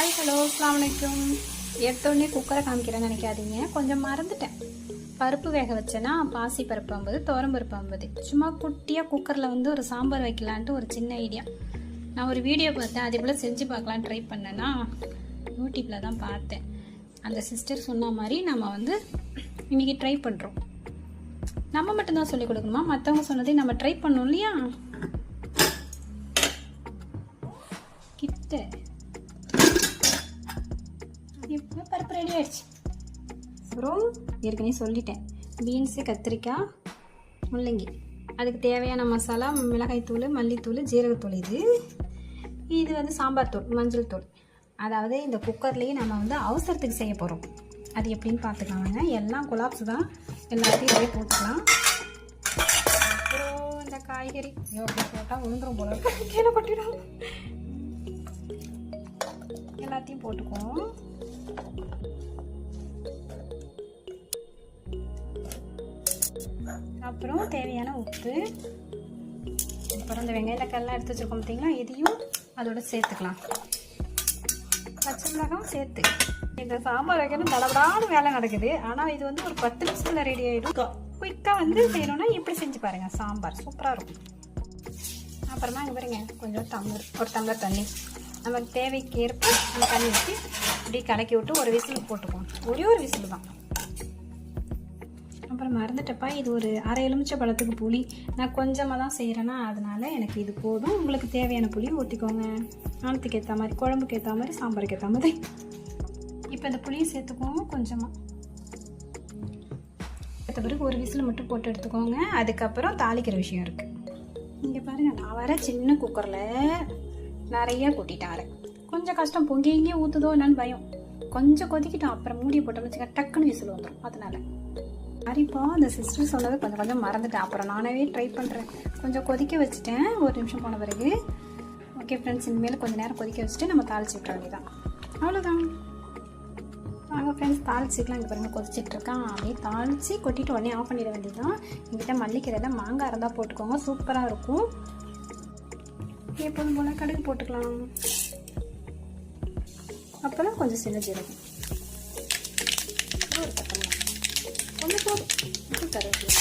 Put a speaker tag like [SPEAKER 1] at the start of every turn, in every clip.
[SPEAKER 1] Hi hello அஸ்லாம் வலைக்கும் எடுத்தோடனே குக்கரை காமிக்கிறேன்னு நினைக்காதீங்க. கொஞ்சம் மறந்துட்டேன். பருப்பு வேக வச்சேன்னா பாசி பருப்பு ஐம்பது பருப்பு ஐம்பது. சும்மா குட்டியாக குக்கரில் வந்து ஒரு சாம்பார் வைக்கலான்ட்டு ஒரு சின்ன ஐடியா நான் ஒரு வீடியோ பார்த்தேன். அதே போல் செஞ்சு பார்க்கலாம் ட்ரை பண்ணேன்னா யூடியூப்பில் தான் பார்த்தேன். அந்த சிஸ்டர் சொன்ன மாதிரி நம்ம வந்து இன்றைக்கி ட்ரை பண்ணுறோம் நம்ம மட்டும்தான் சொல்லிக் கொடுக்கணுமா? மற்றவங்க சொன்னதை நம்ம ட்ரை பண்ணோம் இல்லையா? கிட்ட. ரெடி ஆயிடுச்சு. அப்புறம் ஏற்கனவே சொல்லிட்டேன். பீன்ஸு கத்திரிக்காய் முள்ளங்கி. அதுக்கு தேவையான மசாலா மிளகாய்த்தூள் மல்லித்தூள் ஜீரகத்தூள் இது. இது வந்து சாம்பார் தூள் மஞ்சள் தூள். அதாவது இந்த குக்கர்லேயே நம்ம வந்து அவசரத்துக்கு செய்ய போகிறோம் அது எப்படின்னு பார்த்துக்கலாங்க எல்லாம் குலாப்ஸ் தான். எல்லாத்தையும் அப்படியே போட்டுக்கலாம். அப்புறம் இந்த காய்கறி. அப்படி போட்டால் விழுந்துரும் போல கீழே கொட்டிடும். எல்லாத்தையும் போட்டுக்குவோம். அப்புறம் தேவையான உப்பு. அப்புறம் இந்த வெங்காய தக்காளிலாம் எடுத்து வச்சுருக்கோம் பார்த்தீங்களா? இதையும் அதோட சேர்த்துக்கலாம். பச்சை மிளகாவும் சேர்த்து. இந்த சாம்பார் வைக்கணும் தளபடாத வேலை நடக்குது. ஆனால் இது வந்து ஒரு பத்து நிமிஷத்தில் ரெடி ஆகிடும் குயிக்காக வந்து செய்யணும்னா இப்படி செஞ்சு பாருங்கள் சாம்பார் சூப்பராக இருக்கும். அப்புறமா இங்கே பாருங்க கொஞ்சம் டம்ளர் ஒரு டம்ளர் தண்ணி. நமக்கு தேவைக்கு நம்ம அந்த தண்ணி ஊற்றி அப்படியே கலக்கி விட்டு ஒரு விசில் போட்டுக்குவோம். ஒரே ஒரு விசில் தான். அப்புறம் மறந்துட்டப்பா இது ஒரு அரை எலுமிச்சை பழத்துக்கு புளி. நான் கொஞ்சமாக தான் செய்கிறேன்னா அதனால் எனக்கு இது போதும். உங்களுக்கு தேவையான புளியை ஊற்றிக்கோங்க ஆணத்துக்கு ஏற்ற மாதிரி குழம்புக்கு ஏற்ற மாதிரி சாம்பாருக்கு ஏற்ற மாதிரி. இப்போ இந்த புளியை சேர்த்துக்குவோம் கொஞ்சமாக சேர்த்த பிறகு ஒரு விசில் மட்டும் போட்டு எடுத்துக்கோங்க. அதுக்கப்புறம் தாளிக்கிற விஷயம் இருக்குது இங்கே பாருங்கள் நான் வர சின்ன குக்கரில் நிறைய கொட்டிட்டேன் அரை கொஞ்சம் கஷ்டம் பொங்கி இங்கே ஊற்றுதோ என்னன்னு பயம். கொஞ்சம் கொதிக்கிட்டோம் அப்புறம் மூடி போட்டோம்னு வச்சுக்க டக்குன்னு விசில் வந்துடும் அதனால. சரிப்பா அந்த சிஸ்டர் சொன்னது கொஞ்சம் கொஞ்சம் மறந்துட்டேன். அப்புறம் நானே ட்ரை பண்ணுறேன் கொஞ்சம் கொதிக்க வச்சுட்டேன் ஒரு நிமிஷம் போன பிறகு. ஓகே ஃப்ரெண்ட்ஸ் இனிமேல் கொஞ்சம் நேரம் கொதிக்க வச்சுட்டு நம்ம தாளிச்சு விட்ற வேண்டியதான் அவ்வளோதான் நாங்கள் ஃப்ரெண்ட்ஸ் தாளிச்சிக்கலாம். இங்கே பாருங்கள் கொதிச்சிட்டு இருக்கான் அப்படியே தாளித்து கொட்டிட்டு உடனே ஆஃப் பண்ணிட வேண்டியதான் எங்கிட்ட மல்லிக்கீரை மாங்காய் இருந்தால் போட்டுக்கோங்க. சூப்பராக இருக்கும். எப்போதும் போல் கடுகு போட்டுக்கலாம். அப்போல்லாம் கொஞ்சம் சின்ன ஜீரகம் ஒரு பக்கம் கொஞ்சம் போதும். இது கருவேப்பிலை.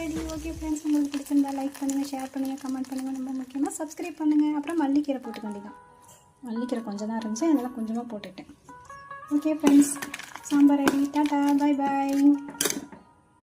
[SPEAKER 1] Ready okay. ஃப்ரெண்ட்ஸ் உங்களுக்கு பிடிச்சிருந்தா லைக் பண்ணுங்கள் ஷேர் பண்ணுங்கள் கமெண்ட் பண்ணுங்கள் ரொம்ப முக்கியமாக சப்ஸ்கிரைப் பண்ணுங்கள் அப்புறம் மல்லிக்கீரை போட்டுக்க வேண்டியதான் மல்லிக்கீரை கொஞ்சம் தான் இருந்துச்சு. அதனால் கொஞ்சமாக போட்டுட்டேன். Okay friends sambar ready tata bye bye